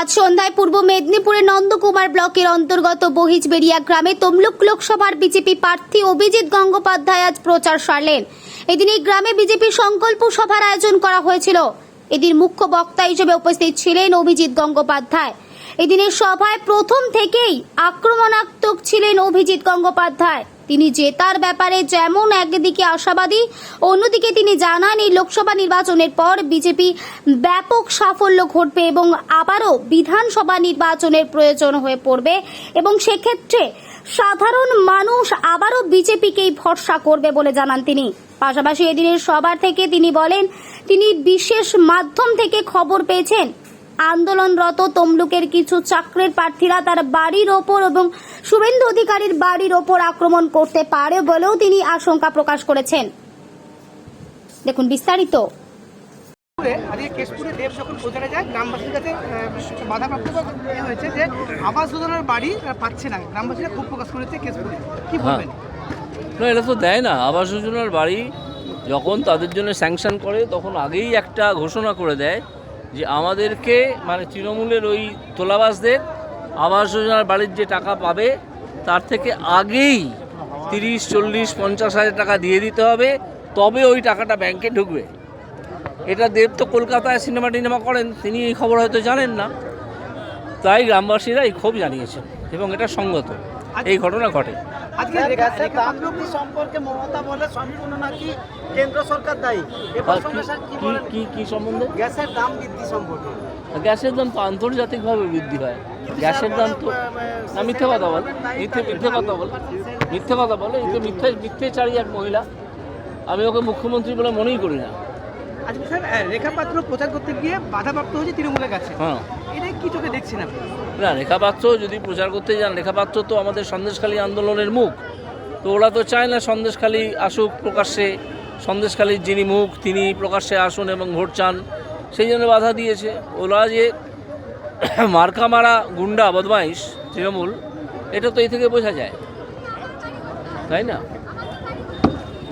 আজ সন্ধ্যায় পূর্ব মেদিনীপুরের নন্দকুমার ব্লকের অন্তর্গত বহিজবেড়িয়া গ্রামে তমলুক লোকসভার বিজেপি প্রার্থী অভিজিৎ গঙ্গোপাধ্যায় আজ প্রচার সারলেন। এদিন এই গ্রামে বিজেপি সংকল্প সভার আয়োজন করা হয়েছিল। এদিন মুখ্য বক্তা হিসেবে উপস্থিত ছিলেন অভিজিৎ গঙ্গোপাধ্যায়। এদিনের সভায় প্রথম থেকেই আক্রমণাত্মক ছিলেন অভিজিৎ গঙ্গোপাধ্যায়। তিনি জেতার ব্যাপারে যেমন একদিকে আশাবাদী, অন্যদিকে তিনি জানান এই লোকসভা নির্বাচনের পর বিজেপি ব্যাপক সাফল্য ঘটবে এবং আবারও বিধানসভা নির্বাচনের প্রয়োজন হয়ে পড়বে এবং সেক্ষেত্রে সাধারণ মানুষ আবারও বিজেপিকেই ভরসা করবে বলে জানান তিনি। পাশাপাশি এদিনের সবার থেকে তিনি বলেন, তিনি বিশেষ মাধ্যম থেকে খবর পেয়েছেন। আন্দোলনরত তমলুকের কিছু চাকরির প্রার্থীরা তার বাড়ির ওপর এবং শুভেন্দু অধিকারীর বাড়ির ওপর আক্রমণ করতে পারে বলেও তিনি আশঙ্কা প্রকাশ করেছেন। দেখুন বিস্তারিত। আজকে কেশপুরে দেব যখন প্রচারে যায় গ্রামবাসীর কাছে বাধাপ্রাপ্ত হয়েছে যে আবাস যোজনার বাড়ি পাচ্ছে না। গ্রামবাসীরা খুব প্রকাশ করেছে কেশপুরে। কি হ্যাঁ। বলবেন? না এটা তো দেয় না। আবাস যোজনার বাড়ি যখন তাদের জন্য স্যাংশন করে তখন আগেই একটা ঘোষণা করে দেয় যে আমাদেরকে মানে তৃণমূলের ওই তোলাবাসদের আবাস যোজনার বাড়ির যে টাকা পাবে, তার থেকে আগেই তিরিশ, চল্লিশ, পঞ্চাশ হাজার টাকা দিয়ে দিতে হবে, তবে ওই টাকাটা ব্যাংকে ঢুকবে। এটা দেব তো কলকাতায় সিনেমা টিনেমা করেন, তিনি এই খবর হয়তো জানেন না। তাই গ্রামবাসীরা এই ক্ষোভ জানিয়েছেন এবং এটা সঙ্গত। এই ঘটনা ঘটে। আজকে স্যার, গ্যাসের দাম পাত্র বৃদ্ধি সম্পর্কে মমতা বলে সম্পূর্ণ নাকি কেন্দ্র সরকার দায়ী? এ আর প্রসঙ্গে কি- কি কি বলেন? কি কি সম্বন্ধে? গ্যাসের দাম বৃদ্ধি সম্পর্কে। গ্যাসের দাম তো আন্তর্জাতিকভাবে বৃদ্ধি হয়। গ্যাসের দাম তো না মিথ্যে কথা বল মিথ্যে মিথ্যে কথা বল। মিথ্যে কথা বলে এই তো মিথ্যে মিথ্যে চারি এক মহিলা। আমি ওকে মুখ্যমন্ত্রী বলে মনেই করি না। আজকে স্যার রেখা পাত্র প্রচার করতে গিয়ে বাধাপ্রাপ্ত হয়েছে তৃণমূলের কাছে। হ্যাঁ। এটা কি চোখে দেখছেন আপনি? না রেখাপাত্র যদি প্রচার করতে যান রেখাপাত্র তো আমাদের সন্দেশখালী আন্দোলনের মুখ। তো ওরা তো চায় না সন্দেশখালী আসুক প্রকাশ্যে সন্দেশখালীর যিনি মুখ তিনি প্রকাশ্যে আসুন এবং ভোট চান। সেই জন্য বাধা দিয়েছে। ওরা যে মার্কা মারা গুন্ডা বদমাইশ তৃণমূল এটা তো এই থেকে বোঝা যায়। তাই না?